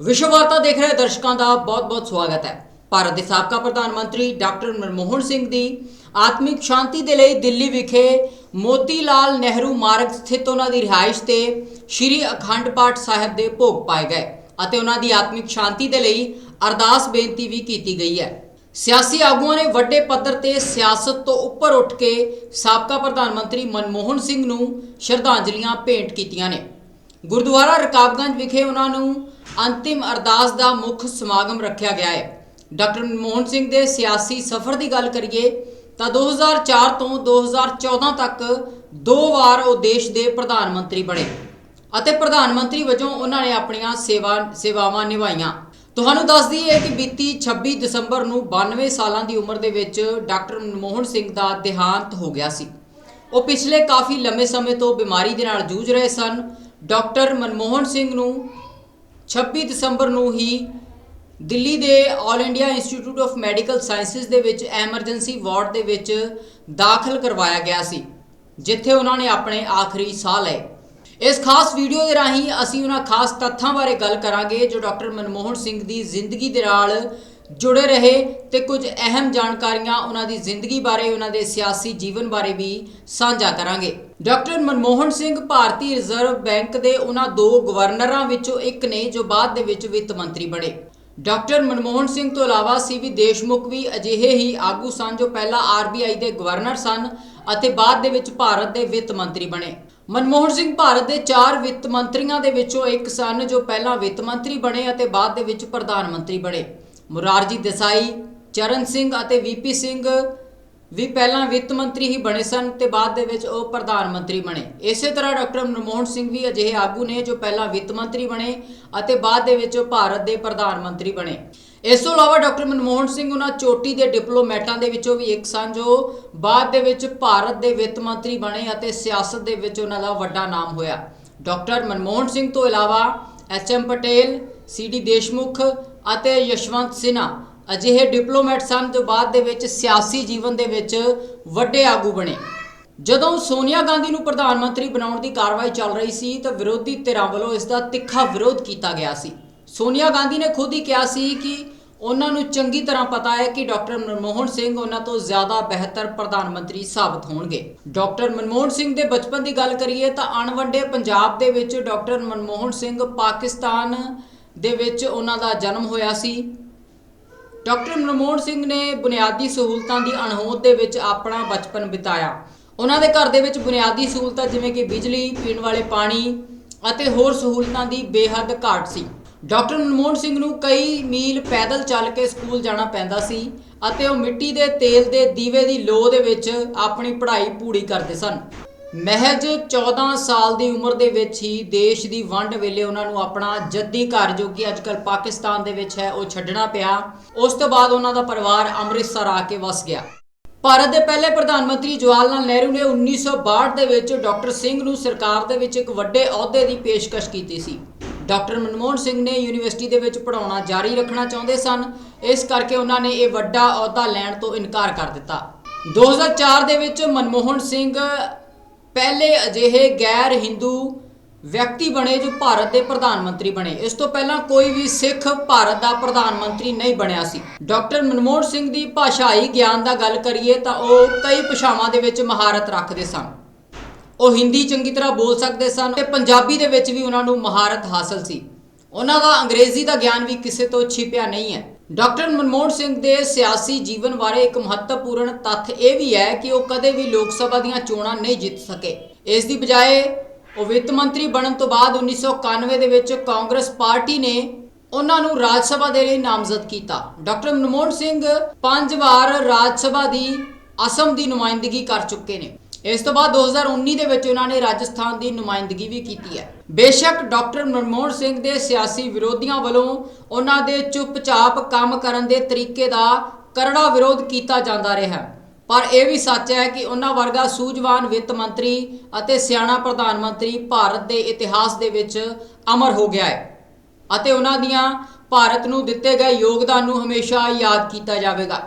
ਵਿਸ਼ਵ ਵਾਰਤਾ ਦੇਖ ਰਹੇ ਦਰਸ਼ਕਾਂ ਦਾ ਬਹੁਤ-ਬਹੁਤ ਸਵਾਗਤ ਹੈ। ਭਾਰਤ ਦੇ ਸਾਬਕਾ ਪ੍ਰਧਾਨ ਮੰਤਰੀ ਡਾਕਟਰ ਮਨਮੋਹਨ ਸਿੰਘ ਦੀ ਆਤਮਿਕ ਸ਼ਾਂਤੀ ਦੇ ਲਈ ਦਿੱਲੀ ਵਿਖੇ ਮੋਤੀ ਲਾਲ ਨਹਿਰੂ ਮਾਰਗ ਸਥਿਤ ਉਹਨਾਂ ਦੀ ਰਿਹਾਇਸ਼ ਤੇ ਸ੍ਰੀ ਅਖੰਡ ਪਾਠ ਸਾਹਿਬ ਦੇ ਭੋਗ ਪਾਏ ਗਏ ਅਤੇ ਉਹਨਾਂ ਦੀ ਆਤਮਿਕ ਸ਼ਾਂਤੀ ਦੇ ਲਈ ਅਰਦਾਸ ਬੇਨਤੀ ਵੀ ਕੀਤੀ ਗਈ ਹੈ। ਸਿਆਸੀ ਆਗੂਆਂ ਨੇ ਵੱਡੇ ਪੱਧਰ ਤੇ ਸਿਆਸਤ ਤੋਂ ਉੱਪਰ ਉੱਠ ਕੇ ਸਾਬਕਾ ਪ੍ਰਧਾਨ ਮੰਤਰੀ ਮਨਮੋਹਨ ਸਿੰਘ ਨੂੰ ਸ਼ਰਧਾਂਜਲੀਆਂ ਭੇਂਟ ਕੀਤੀਆਂ ਨੇ। ਗੁਰਦੁਆਰਾ ਰਕਾਬਗੰਜ ਵਿਖੇ ਉਹਨਾਂ ਨੂੰ ਅੰਤਿਮ ਅਰਦਾਸ ਦਾ ਮੁੱਖ ਸਮਾਗਮ ਰੱਖਿਆ ਗਿਆ ਹੈ। ਡਾਕਟਰ ਮਨਮੋਹਨ ਸਿੰਘ ਦੇ ਸਿਆਸੀ ਸਫ਼ਰ ਦੀ ਗੱਲ ਕਰੀਏ ਤਾਂ 2004 ਤੋਂ 2014 ਤੱਕ ਦੋ ਵਾਰ ਉਹ ਦੇਸ਼ ਦੇ ਪ੍ਰਧਾਨ ਮੰਤਰੀ ਬਣੇ ਅਤੇ ਪ੍ਰਧਾਨ ਮੰਤਰੀ ਵਜੋਂ ਉਹਨਾਂ ਨੇ ਆਪਣੀਆਂ ਸੇਵਾ, ਸੇਵਾਵਾਂ ਨਿਭਾਈਆਂ। ਤੁਹਾਨੂੰ ਦੱਸ ਦਈਏ ਕਿ ਬੀਤੀ 26 ਦਸੰਬਰ ਨੂੰ 92 ਸਾਲਾਂ ਦੀ ਉਮਰ ਦੇ ਵਿੱਚ ਡਾਕਟਰ ਮਨਮੋਹਨ ਸਿੰਘ ਦਾ ਦੇਹਾਂਤ ਹੋ ਗਿਆ ਸੀ। ਉਹ ਪਿਛਲੇ ਕਾਫੀ ਲੰਮੇ ਸਮੇਂ ਤੋਂ ਬਿਮਾਰੀ ਦੇ ਨਾਲ ਜੂਝ ਰਹੇ ਸਨ। ਡਾਕਟਰ ਮਨਮੋਹਨ ਸਿੰਘ ਨੂੰ 26 ਦਸੰਬਰ ਨੂੰ ਹੀ ਦਿੱਲੀ ਦੇ all India institute of medical sciences ਦੇ ਵਿੱਚ ਐਮਰਜੈਂਸੀ ਵਾਰਡ ਦੇ ਵਿੱਚ ਦਾਖਲ ਕਰਵਾਇਆ ਗਿਆ ਸੀ, ਜਿੱਥੇ ਉਹਨਾਂ ਨੇ ਆਪਣੇ ਆਖਰੀ ਸਾਹ ਲਏ। ਇਸ ਖਾਸ ਵੀਡੀਓ ਦੇ ਰਾਹੀਂ ਅਸੀਂ ਉਹਨਾਂ ਖਾਸ ਤੱਥਾਂ ਬਾਰੇ ਗੱਲ ਕਰਾਂਗੇ, ਜੋ ਡਾਕਟਰ ਮਨਮੋਹਨ ਸਿੰਘ ਦੀ ਜ਼ਿੰਦਗੀ ਦੇ ਨਾਲ ਜੁੜੇ ਰਹੇ ਤੇ ਕੁਝ ਅਹਿਮ ਜਾਣਕਾਰੀਆਂ ਉਹਨਾਂ ਦੀ ਜ਼ਿੰਦਗੀ ਬਾਰੇ, ਉਹਨਾਂ ਦੇ ਸਿਆਸੀ ਜੀਵਨ ਬਾਰੇ ਵੀ ਸਾਂਝਾ ਕਰਾਂਗੇ। ਡਾਕਟਰ ਮਨਮੋਹਨ ਸਿੰਘ ਭਾਰਤੀ ਰਿਜ਼ਰਵ ਬੈਂਕ ਦੇ ਉਹਨਾਂ ਦੋ ਗਵਰਨਰਾਂ ਵਿੱਚੋਂ ਇੱਕ ਨੇ ਜੋ ਬਾਅਦ ਦੇ ਵਿੱਚ ਵਿੱਤ ਮੰਤਰੀ ਬਣੇ। ਡਾਕਟਰ ਮਨਮੋਹਨ ਸਿੰਘ ਤੋਂ ਇਲਾਵਾ ਸੀਵੀ ਦੇਸ਼ਮੁਖ ਵੀ ਅਜਿਹੇ ਹੀ ਆਗੂ ਸਨ ਜੋ ਪਹਿਲਾਂ ਆਰਬੀਆਈ ਦੇ ਗਵਰਨਰ ਸਨ ਅਤੇ ਬਾਅਦ ਦੇ ਵਿੱਚ ਭਾਰਤ ਦੇ ਵਿੱਤ ਮੰਤਰੀ ਬਣੇ। ਮਨਮੋਹਨ ਸਿੰਘ ਭਾਰਤ ਦੇ ਚਾਰ ਵਿੱਤ ਮੰਤਰੀਆਂ ਦੇ ਵਿੱਚੋਂ ਇੱਕ ਸਨ ਜੋ ਪਹਿਲਾਂ ਵਿੱਤ ਮੰਤਰੀ ਬਣੇ ਅਤੇ ਬਾਅਦ ਦੇ ਵਿੱਚ ਪ੍ਰਧਾਨ ਮੰਤਰੀ ਬਣੇ। ਮੁਰਾਰਜੀ ਦੇਸਾਈ, ਚਰਨ ਸਿੰਘ ਅਤੇ ਵੀਪੀ ਸਿੰਘ ਵੀ ਪਹਿਲਾਂ ਵਿੱਤ ਮੰਤਰੀ ਹੀ ਬਣੇ ਸਨ ਤੇ ਬਾਅਦ ਦੇ ਵਿੱਚ ਉਹ ਪ੍ਰਧਾਨ ਮੰਤਰੀ ਬਣੇ। ਇਸੇ ਤਰ੍ਹਾਂ ਡਾਕਟਰ ਮਨਮੋਹਨ ਸਿੰਘ ਵੀ ਅਜਿਹੇ ਆਗੂ ਨੇ ਜੋ ਪਹਿਲਾਂ ਵਿੱਤ ਮੰਤਰੀ ਬਣੇ ਅਤੇ ਬਾਅਦ ਦੇ ਵਿੱਚ ਉਹ ਭਾਰਤ ਦੇ ਪ੍ਰਧਾਨ ਮੰਤਰੀ ਬਣੇ। ਇਸ ਤੋਂ ਇਲਾਵਾ ਡਾਕਟਰ ਮਨਮੋਹਨ ਸਿੰਘ ਉਹਨਾਂ ਚੋਟੀ ਦੇ ਡਿਪਲੋਮੈਟਾਂ ਦੇ ਵਿੱਚੋਂ ਵੀ ਇੱਕ ਸਨ ਜੋ ਬਾਅਦ ਦੇ ਵਿੱਚ ਭਾਰਤ ਦੇ ਵਿੱਤ ਮੰਤਰੀ ਬਣੇ ਅਤੇ ਸਿਆਸਤ ਦੇ ਵਿੱਚ ਉਹਨਾਂ ਦਾ ਵੱਡਾ ਨਾਮ ਹੋਇਆ। ਡਾਕਟਰ ਮਨਮੋਹਨ ਸਿੰਘ ਤੋਂ ਇਲਾਵਾ H M Patel, C D Deshmukh ਅਤੇ ਯਸ਼ਵੰਤ ਸਿਨਹਾ ਅਜਿਹੇ ਡਿਪਲੋਮੈਟ ਸਨ ਜੋ ਬਾਅਦ ਦੇ ਵਿੱਚ ਸਿਆਸੀ ਜੀਵਨ ਦੇ ਵਿੱਚ ਵੱਡੇ ਆਗੂ ਬਣੇ। ਜਦੋਂ ਸੋਨੀਆ ਗਾਂਧੀ ਨੂੰ ਪ੍ਰਧਾਨ ਮੰਤਰੀ ਬਣਾਉਣ ਦੀ ਕਾਰਵਾਈ ਚੱਲ ਰਹੀ ਸੀ ਤਾਂ ਵਿਰੋਧੀ ਧਿਰਾਂ ਵੱਲੋਂ ਇਸ ਦਾ ਤਿੱਖਾ ਵਿਰੋਧ ਕੀਤਾ ਗਿਆ ਸੀ। ਸੋਨੀਆ ਗਾਂਧੀ ਨੇ ਖੁਦ ਹੀ ਕਿਹਾ ਸੀ ਕਿ ਉਹਨਾਂ ਨੂੰ ਚੰਗੀ ਤਰ੍ਹਾਂ ਪਤਾ ਹੈ ਕਿ ਡਾਕਟਰ ਮਨਮੋਹਨ ਸਿੰਘ ਉਹਨਾਂ ਤੋਂ ਜ਼ਿਆਦਾ ਬਿਹਤਰ ਪ੍ਰਧਾਨ ਮੰਤਰੀ ਸਾਬਤ ਹੋਣਗੇ। ਡਾਕਟਰ ਮਨਮੋਹਨ ਸਿੰਘ ਦੇ ਬਚਪਨ ਦੀ ਗੱਲ ਕਰੀਏ ਤਾਂ ਅਣਵੰਡੇ ਪੰਜਾਬ ਦੇ ਵਿੱਚ ਡਾਕਟਰ ਮਨਮੋਹਨ ਸਿੰਘ ਪਾਕਿਸਤਾਨ ਦੇ ਵਿੱਚ ਉਹਨਾਂ ਦਾ ਜਨਮ ਹੋਇਆ ਸੀ। ਡਾਕਟਰ ਮਨਮੋਹਨ ਸਿੰਘ ਨੇ ਬੁਨਿਆਦੀ ਸਹੂਲਤਾਂ ਦੀ ਅਣਹੋਂਦ ਦੇ ਵਿੱਚ ਆਪਣਾ ਬਚਪਨ ਬਿਤਾਇਆ। ਉਹਨਾਂ ਦੇ ਘਰ ਦੇ ਵਿੱਚ ਬੁਨਿਆਦੀ ਸਹੂਲਤਾਂ ਜਿਵੇਂ ਕਿ ਬਿਜਲੀ, ਪੀਣ ਵਾਲੇ ਪਾਣੀ ਅਤੇ ਹੋਰ ਸਹੂਲਤਾਂ ਦੀ ਬੇਹੱਦ ਘਾਟ ਸੀ। ਡਾਕਟਰ ਮਨਮੋਹਨ ਸਿੰਘ ਨੂੰ ਕਈ ਮੀਲ ਪੈਦਲ ਚੱਲ ਕੇ ਸਕੂਲ ਜਾਣਾ ਪੈਂਦਾ ਸੀ ਅਤੇ ਉਹ ਮਿੱਟੀ ਦੇ ਤੇਲ ਦੇ ਦੀਵੇ ਦੀ ਲੋ ਦੇ ਵਿੱਚ ਆਪਣੀ ਪੜ੍ਹਾਈ ਪੂਰੀ ਕਰਦੇ ਸਨ। ਮਹਿਜ 14 ਸਾਲ ਦੀ ਉਮਰ ਦੇ ਵਿੱਚ ਹੀ ਦੇਸ਼ ਦੀ ਵੰਡ ਵੇਲੇ ਉਹਨਾਂ ਨੂੰ ਆਪਣਾ ਜੱਦੀ ਘਰ ਜੋ ਕਿ ਅੱਜਕੱਲ ਪਾਕਿਸਤਾਨ ਦੇ ਵਿੱਚ ਹੈ, ਉਹ ਛੱਡਣਾ ਪਿਆ। ਉਸ ਤੋਂ ਬਾਅਦ ਉਹਨਾਂ ਦਾ ਪਰਿਵਾਰ ਅੰਮ੍ਰਿਤਸਰ ਆ ਕੇ ਵਸ ਗਿਆ। ਭਾਰਤ ਦੇ ਪਹਿਲੇ ਪ੍ਰਧਾਨ ਮੰਤਰੀ ਜਵਾਹਰ ਲਾਲ ਨਹਿਰੂ ਨੇ 1962 ਦੇ ਵਿੱਚ ਡਾਕਟਰ ਸਿੰਘ ਨੂੰ ਸਰਕਾਰ ਦੇ ਵਿੱਚ ਇੱਕ ਵੱਡੇ ਅਹੁਦੇ ਦੀ ਪੇਸ਼ਕਸ਼ ਕੀਤੀ ਸੀ। ਡਾਕਟਰ ਮਨਮੋਹਨ ਸਿੰਘ ਨੇ ਯੂਨੀਵਰਸਿਟੀ ਦੇ ਵਿੱਚ ਪੜ੍ਹਾਉਣਾ ਜਾਰੀ ਰੱਖਣਾ ਚਾਹੁੰਦੇ ਸਨ। ਇਸ ਕਰਕੇ ਉਹਨਾਂ ਨੇ ਇਹ ਵੱਡਾ ਅਹੁਦਾ ਲੈਣ ਤੋਂ ਇਨਕਾਰ ਕਰ ਦਿੱਤਾ। 2004 ਦੇ ਵਿੱਚ ਮਨਮੋਹਨ ਸਿੰਘ ਪਹਿਲੇ ਅਜਿਹੇ ਗੈਰ ਹਿੰਦੂ ਵਿਅਕਤੀ ਬਣੇ ਜੋ ਭਾਰਤ ਦੇ ਪ੍ਰਧਾਨ ਮੰਤਰੀ ਬਣੇ। ਇਸ ਤੋਂ ਪਹਿਲਾਂ ਕੋਈ ਵੀ ਸਿੱਖ ਭਾਰਤ ਦਾ ਪ੍ਰਧਾਨ ਮੰਤਰੀ ਨਹੀਂ ਬਣਿਆ ਸੀ। ਡਾਕਟਰ ਮਨਮੋਹਨ ਸਿੰਘ ਦੀ ਭਾਸ਼ਾਈ ਗਿਆਨ ਦਾ ਗੱਲ ਕਰੀਏ ਤਾਂ ਉਹ ਕਈ ਭਾਸ਼ਾਵਾਂ ਦੇ ਵਿੱਚ ਮਹਾਰਤ ਰੱਖਦੇ ਸਨ। ਉਹ ਹਿੰਦੀ ਚੰਗੀ ਤਰ੍ਹਾਂ ਬੋਲ ਸਕਦੇ ਸਨ ਤੇ ਪੰਜਾਬੀ ਦੇ ਵਿੱਚ ਵੀ ਉਹਨਾਂ ਨੂੰ ਮਹਾਰਤ ਹਾਸਲ ਸੀ। ਉਹਨਾਂ ਦਾ ਅੰਗਰੇਜ਼ੀ ਦਾ ਗਿਆਨ ਵੀ ਕਿਸੇ ਤੋਂ ਛਿਪਿਆ ਨਹੀਂ ਹੈ। ਡਾਕਟਰ ਮਨਮੋਹਨ ਸਿੰਘ ਦੇ ਸਿਆਸੀ ਜੀਵਨ ਬਾਰੇ ਇੱਕ ਮਹੱਤਵਪੂਰਨ ਤੱਥ ਇਹ ਵੀ ਹੈ ਕਿ ਉਹ ਕਦੇ ਵੀ ਲੋਕ ਸਭਾ ਦੀਆਂ ਚੋਣਾਂ ਨਹੀਂ ਜਿੱਤ ਸਕੇ। ਇਸ ਦੀ ਬਜਾਏ ਉਹ ਵਿੱਤ ਮੰਤਰੀ ਬਣਨ ਤੋਂ ਬਾਅਦ 1991 ਦੇ ਵਿੱਚ ਕਾਂਗਰਸ ਪਾਰਟੀ ਨੇ ਉਹਨਾਂ ਨੂੰ ਰਾਜ ਸਭਾ ਦੇ ਲਈ ਨਾਮਜ਼ਦ ਕੀਤਾ। ਡਾਕਟਰ ਮਨਮੋਹਨ ਸਿੰਘ ਪੰਜ ਵਾਰ ਰਾਜ ਸਭਾ ਦੀ ਅਸਮ ਦੀ ਨੁਮਾਇੰਦਗੀ ਕਰ ਚੁੱਕੇ ਨੇ। ਇਸ ਤੋਂ ਬਾਅਦ 2019 ਦੇ ਵਿੱਚ ਉਹਨਾਂ ਨੇ ਰਾਜਸਥਾਨ ਦੀ ਨੁਮਾਇੰਦਗੀ ਵੀ ਕੀਤੀ ਹੈ। ਬੇਸ਼ੱਕ ਡਾਕਟਰ ਮਨਮੋਹਨ ਸਿੰਘ ਦੇ ਸਿਆਸੀ ਵਿਰੋਧੀਆਂ ਵੱਲੋਂ ਉਹਨਾਂ ਦੇ ਚੁੱਪਚਾਪ ਕੰਮ ਕਰਨ ਦੇ ਤਰੀਕੇ ਦਾ ਕਰੜਾ ਵਿਰੋਧ ਕੀਤਾ ਜਾਂਦਾ ਰਿਹਾ। ਪਰ ਇਹ ਵੀ ਸੱਚ ਹੈ ਕਿ ਉਹਨਾਂ ਵਰਗਾ ਸੂਝਵਾਨ ਵਿੱਤ ਮੰਤਰੀ ਅਤੇ ਸਿਆਣਾ ਪ੍ਰਧਾਨ ਮੰਤਰੀ ਭਾਰਤ ਦੇ ਇਤਿਹਾਸ ਦੇ ਵਿੱਚ ਅਮਰ ਹੋ ਗਿਆ ਹੈ ਅਤੇ ਉਹਨਾਂ ਦੀਆਂ ਭਾਰਤ ਨੂੰ ਦਿੱਤੇ ਗਏ ਯੋਗਦਾਨ ਨੂੰ ਹਮੇਸ਼ਾ ਯਾਦ ਕੀਤਾ ਜਾਵੇਗਾ।